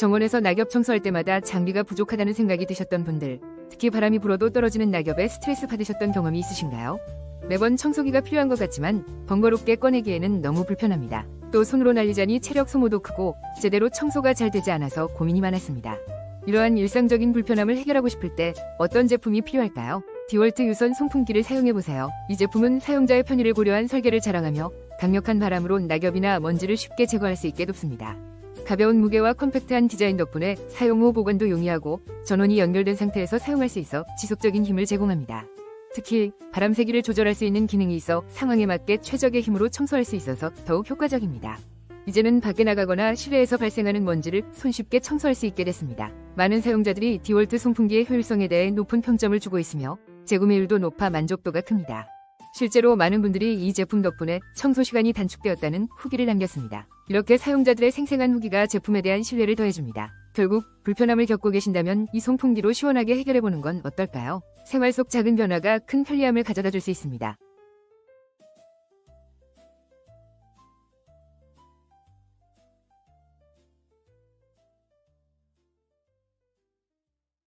정원에서 낙엽 청소할 때마다 장비가 부족하다는 생각이 드셨던 분들, 특히 바람이 불어도 떨어지는 낙엽에 스트레스 받으셨던 경험이 있으신가요? 매번 청소기가 필요한 것 같지만 번거롭게 꺼내기에는 너무 불편합니다. 또 손으로 날리자니 체력 소모도 크고 제대로 청소가 잘 되지 않아서 고민이 많았습니다. 이러한 일상적인 불편함을 해결하고 싶을 때 어떤 제품이 필요할까요? 디월트 유선 송풍기를 사용해보세요. 이 제품은 사용자의 편의를 고려한 설계를 자랑하며 강력한 바람으로 낙엽이나 먼지를 쉽게 제거할 수 있게 돕습니다. 가벼운 무게와 컴팩트한 디자인 덕분에 사용 후 보관도 용이하고 전원이 연결된 상태에서 사용할 수 있어 지속적인 힘을 제공합니다. 특히 바람 세기를 조절할 수 있는 기능이 있어 상황에 맞게 최적의 힘으로 청소할 수 있어서 더욱 효과적입니다. 이제는 밖에 나가거나 실외에서 발생하는 먼지를 손쉽게 청소할 수 있게 됐습니다. 많은 사용자들이 디월트 송풍기의 효율성에 대해 높은 평점을 주고 있으며 재구매율도 높아 만족도가 큽니다. 실제로 많은 분들이 이 제품 덕분에 청소 시간이 단축되었다는 후기를 남겼습니다. 이렇게 사용자들의 생생한 후기가 제품에 대한 신뢰를 더해줍니다. 결국 불편함을 겪고 계신다면 이 송풍기로 시원하게 해결해보는 건 어떨까요? 생활 속 작은 변화가 큰 편리함을 가져다 줄 수 있습니다.